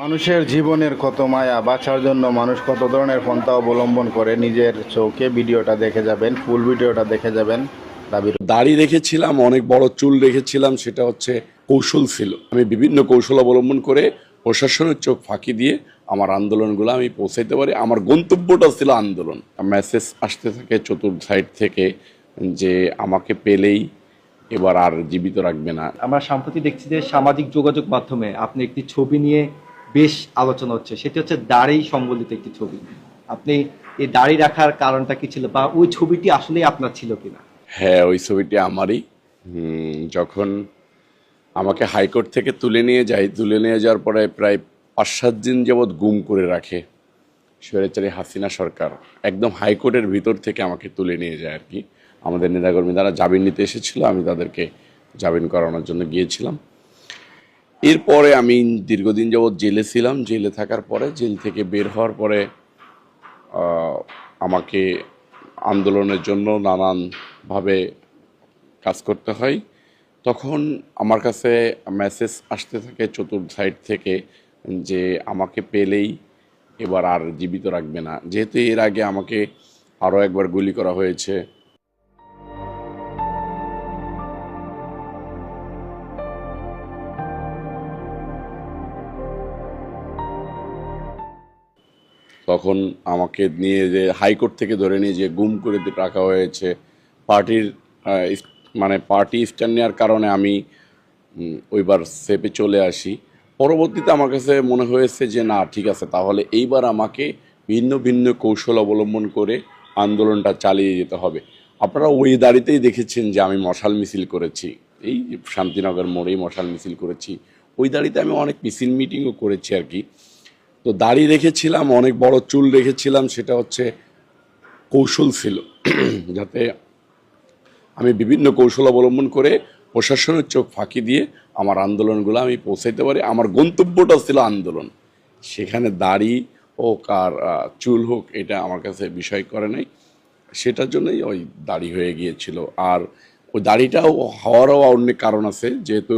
মানুষের জীবনের কত মায়া বাঁচার জন্য মানুষ কত ধরনের পন্থা অবলম্বন করে নিজের চোখে ভিডিওটা দেখে যাবেন ফুল ভিডিওটা দেখে যাবেন দাবির দাড়ি রেখেছিলাম অনেক বড় চুল রেখেছিলাম সেটা হচ্ছে কৌশল ছিল। আমি বিভিন্ন কৌশল অবলম্বন করে প্রশাসনের চোখ ফাঁকি দিয়ে আমার আন্দোলনগুলো আমি পৌঁছাইতে পারি। আমার গন্তব্যটা ছিল আন্দোলন। মেসেজ আসতে থাকে চতুর্থ সাইড থেকে যে আমাকে পেলেই এবার আর জীবিত রাখবে না। আমরা সম্প্রতি দেখছি যে সামাজিক যোগাযোগ মাধ্যমে আপনি একটি ছবি নিয়ে বেশ আলোচনা হচ্ছে। সেটি হচ্ছে দাড়ি সম্বলিত একটি ছবি। আপনি এই দাড়ি রাখার কারণটা কি ছিল বা ওই ছবিটি আসলেই আপনার ছিল কিনা? হ্যাঁ ওই ছবিটি আমারই। যখন আমাকে হাইকোর্ট থেকে তুলে নিয়ে যায়, তুলে নিয়ে যাওয়ার পরে প্রায় পাঁচ সাত দিন যাবৎ গুম করে রাখে স্বৈরাচারী হাসিনা সরকার। একদম হাইকোর্টের ভিতর থেকে আমাকে তুলে নিয়ে যায় আর কি। আমাদের নেতাকর্মী যারা জামিন নিতে এসেছিল, আমি তাদেরকে জামিন করানোর জন্য গিয়েছিলাম। এরপরে আমি দীর্ঘদিন যাবৎ জেলে ছিলাম। জেলে থাকার পরে, জেল থেকে বের হওয়ার পরে আমাকে আন্দোলনের জন্য নানানভাবে কাজ করতে হয়। তখন আমার কাছে মেসেজ আসতে থাকে চতুর্থ সাইড থেকে যে, আমাকে পেলেই এবার আর জীবিত রাখবে না। যেহেতু এর আগে আমাকে আরও একবার গুলি করা হয়েছে তখন আমাকে নিয়ে যে হাইকোর্ট থেকে ধরে নিয়ে যে গুম করে রাখা হয়েছে, পার্টির মানে পার্টি স্ট্যান্ড নেওয়ার কারণে আমি ওইবার সেপে চলে আসি। পরবর্তীতে আমার কাছে মনে হয়েছে যে, না, ঠিক আছে, তাহলে এইবার আমাকে ভিন্ন ভিন্ন কৌশল অবলম্বন করে আন্দোলনটা চালিয়ে যেতে হবে। আপনারা ওই দাড়িতেই দেখেছেন যে আমি মশাল মিছিল করেছি। এই শান্তিনগর মোড়েই মশাল মিছিল করেছি। ওই দাড়িতে আমি অনেক মিছিল মিটিংও করেছি আর কি। তো দাড়ি রেখেছিলাম, অনেক বড় চুল রেখেছিলাম, সেটা হচ্ছে কৌশল ছিল। যাতে আমি বিভিন্ন কৌশল অবলম্বন করে প্রশাসনের চোখ ফাঁকি দিয়ে আমার আন্দোলনগুলো আমি পৌঁছাইতে পারি। আমার গন্তব্যটা ছিল আন্দোলন। সেখানে দাড়ি হোক আর চুল হোক, এটা আমার কাছে বিষয় করে নাই। সেটার জন্যই ওই দাড়ি হয়ে গিয়েছিল। আর ওই দাড়িটাও হওয়ারও অনেক কারণ আছে, যেহেতু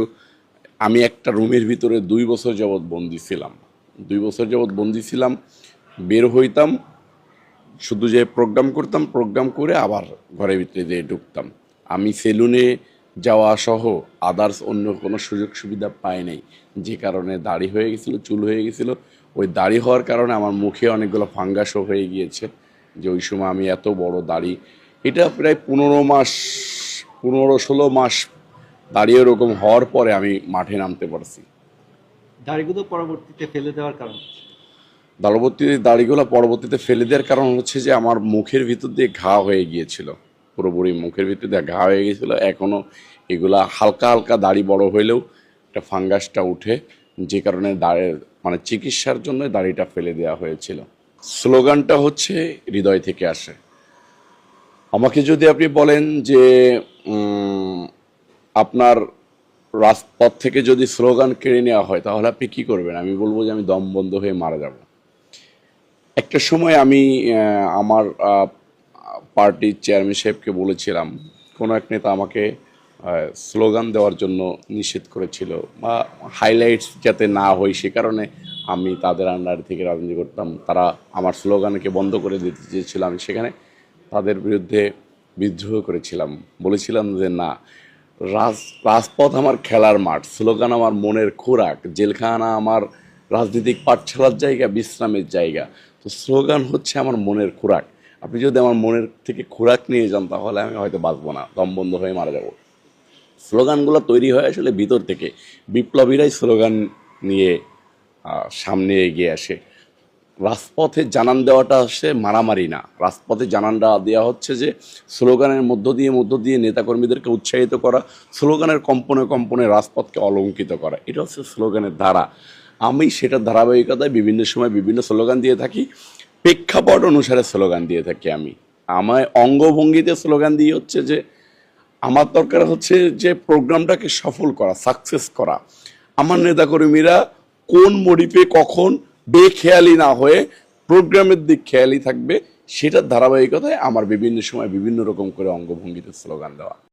আমি একটা রুমের ভিতরে দুই বছর যাবৎ বন্দি ছিলাম। দুই বছর যাবৎ বন্দি ছিলাম, বের হইতাম, শুধু যে প্রোগ্রাম করতাম, প্রোগ্রাম করে আবার ঘরের ভিতরে যেয়ে ঢুকতাম। আমি সেলুনে যাওয়া সহ আদার্স অন্য কোনো সুযোগ সুবিধা পাই নাই। যে কারণে দাড়ি হয়ে গেছিল, চুল হয়ে গেছিল। ওই দাড়ি হওয়ার কারণে আমার মুখে অনেকগুলো ফাঙ্গাসও হয়ে গিয়েছে। যে ওই সময় আমি এত বড় দাড়ি, এটা প্রায় পনেরো মাস, পনেরো ষোলো মাস দাঁড়িয়ে ওরকম হওয়ার পরে আমি মাঠে নামতে পারছি। দাড়িগুলো পরবর্তীতে ফেলে দেওয়ার কারণ কি? দাড়িগুলো পরবর্তীতে ফেলে দেওয়ার কারণ হচ্ছে যে আমার মুখের ভিতর দিয়ে ঘা হয়ে গিয়েছিল। পুরোপুরি মুখের ভিতর দিয়ে ঘা হয়ে গিয়েছিল। এখনও এগুলা হালকা হালকা দাড়ি বড় হইলেও একটা ফাঙ্গাসটা উঠে যে কারণে দাড়ি মানে চিকিৎসার জন্য দাড়িটা ফেলে দেওয়া হয়েছিল। স্লোগানটা হচ্ছে, হৃদয় থেকে আসে। আমাকে যদি আপনি বলেন যে আপনার রাজপথ থেকে যদি স্লোগান কেড়ে নেওয়া হয়, তাহলে আপনি কী করবেন? আমি বলব যে আমি দম বন্ধ হয়ে মারা যাব। একটা সময় আমি আমার পার্টির চেয়ারম্যান সাহেবকে বলেছিলাম, কোনো এক নেতা আমাকে স্লোগান দেওয়ার জন্য নিষেধ করেছিল বা হাইলাইটস যাতে না হয় সে কারণে আমি তাদের আন্ডার থেকে রাজনীতি করতাম। তারা আমার স্লোগানকে বন্ধ করে দিতে চেয়েছিল, আমি সেখানে তাদের বিরুদ্ধে বিদ্রোহ করেছিলাম। বলেছিলাম যে না রাজ, রাজপথ আমার খেলার মাঠ, স্লোগান আমার মনের খোরাক, জেলখানা আমার রাজনৈতিক পাঠশালার জায়গা, বিশ্রামের জায়গা। তো স্লোগান হচ্ছে আমার মনের খোরাক। আপনি যদি আমার মনের থেকে খোরাক নিয়ে যান, তাহলে আমি হয়তো বাঁচবো না, দম বন্ধ হয়ে মারা যাব। স্লোগানগুলো তৈরি হয় আসলে ভিতর থেকে। বিপ্লবীরাই স্লোগান নিয়ে সামনে এগিয়ে আসে। রাজপথে জানান দেওয়াটা হচ্ছে মারামারি না। রাজপথে জানানটা দেওয়া হচ্ছে যে, স্লোগানের মধ্য দিয়ে মধ্য দিয়ে নেতাকর্মীদেরকে উৎসাহিত করা, স্লোগানের কম্পনে কম্পনে রাজপথকে অলঙ্কিত করা। এটা হচ্ছে স্লোগানের ধারা। আমি সেটার ধারাবাহিকতায় বিভিন্ন সময় বিভিন্ন স্লোগান দিয়ে থাকি। প্রেক্ষাপট অনুসারে স্লোগান দিয়ে থাকি আমি। আমায় অঙ্গভঙ্গিতে স্লোগান দিয়ে হচ্ছে যে, আমার দরকার হচ্ছে যে প্রোগ্রামটাকে সফল করা সাকসেস করা। আমার নেতাকর্মীরা কোন মডিফে কখন বেখেয়ালি না হয়ে প্রোগ্রামের দিক খেয়ালি থাকবে, সেটার ধারাবাহিকতায় আমার বিভিন্ন সময় বিভিন্ন রকম করে অঙ্গভঙ্গিতে স্লোগান দেওয়া।